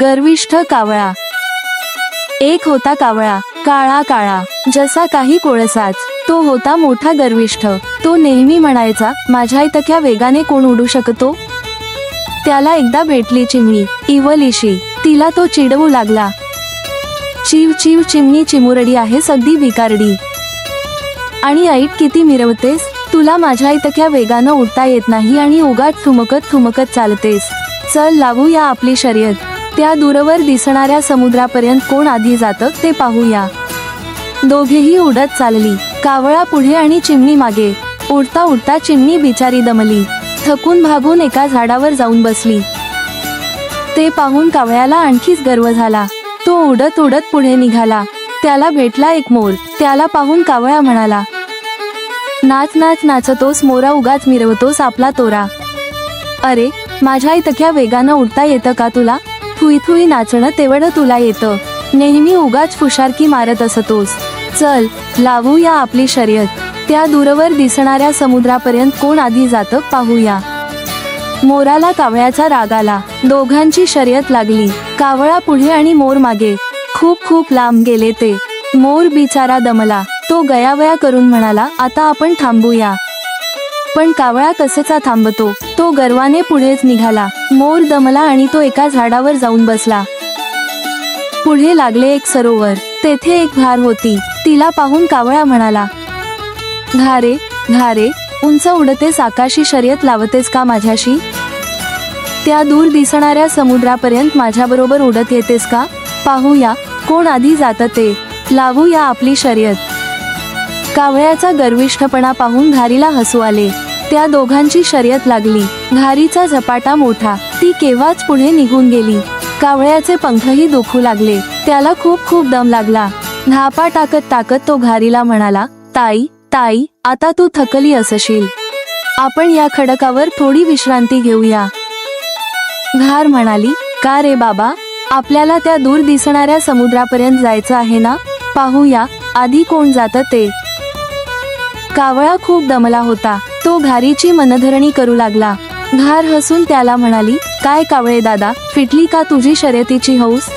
गर्विष्ठ कावळा. एक होता कावळा काळा काळा जसा काही कोळसाच. तो होता मोठा गर्विष्ठ. तो नेहमी म्हणायचा माझ्या इतक्या वेगाने कोण उडू शकतो? त्याला एकदा भेटली चिमणी इवलिशी. तिला तो चिडवू लागला. चिव चिव चिमणी चिमुरडी आहेस अगदी विकारडी आणि ऐट किती मिरवतेस? तुला माझ्या इतक्या वेगानं उडता येत नाही आणि उगाट थुमकत थुमकत चालतेस. चल लावूया आपली शर्यत. त्या दूरवर दिसणाऱ्या समुद्रापर्यंत कोण आधी जातं ते पाहूया. दोघेही उडत चालली. कावळा पुढे आणि चिमणी मागे. उडता उडता चिमणी बिचारी दमली. थकून भागून एका झाडावर जाऊन बसली. ते पाहून कावळ्याला आणखीच गर्व झाला. तो उडत उडत पुढे निघाला. त्याला भेटला एक मोर. त्याला पाहून कावळा म्हणाला नाच नाच नाचतोस मोरा उगाच मिरवतोस आपला तोरा. अरे माझ्या इतक्या वेगानं उडता येतं का तुला? थुई थुई नाचणं तेवढं तुला येतं. नेहमी उगाच फुशारकी मारत असतोस. चल लावूया आपली शर्यत. त्या दूरवर दिसणाऱ्या समुद्रापर्यंत कोण आधी जातं पाहूया. मोराला कावळ्याचा राग आला. दोघांची शर्यत लागली. कावळा पुढे आणि मोर मागे. खूप खूप लांब गेले ते. मोर बिचारा दमला. तो गयावया करून म्हणाला आता आपण थांबूया. पण कावळा कसेचा थांबतो? तो गर्वाने पुढेच निघाला. मोर दमला आणि तो एका झाडावर जाऊन बसला. पुढे लागले एक सरोवर. तेथे एक घार होती. तिला पाहून कावळा म्हणाला घारे घारे उंच उडतेस आकाशी शर्यत लावतेस का माझ्याशी? त्या दूर दिसणाऱ्या समुद्रापर्यंत माझ्याबरोबर उडत येतेस का? पाहूया कोण आधी जातं ते. लावूया आपली शर्यत. कावळ्याचा गर्विष्ठपणा पाहून घारीला हसू आले. त्या दोघांची शर्यत लागली. घारीचा झपाटा मोठा. ती केव्हाच पुढे निघून गेली. कावळ्याचे पंखही दुखू लागले. त्याला खूप खूप दम लागला. धापा टाकत टाकत तो घारीला म्हणाला ताई ताई आता तू थकली असशील. आपण या खडकावर थोडी विश्रांती घेऊया. घार म्हणाली का रे बाबा? आपल्याला त्या दूर दिसणाऱ्या समुद्रापर्यंत जायचं आहे ना? पाहूया आधी कोण जातं ते. कावळा खूप दमला होता. तो घारीची मनधरणी करू लागला. घार हसून त्याला म्हणाली काय कावळे दादा फिटली का तुझी शर्यतीची हौस?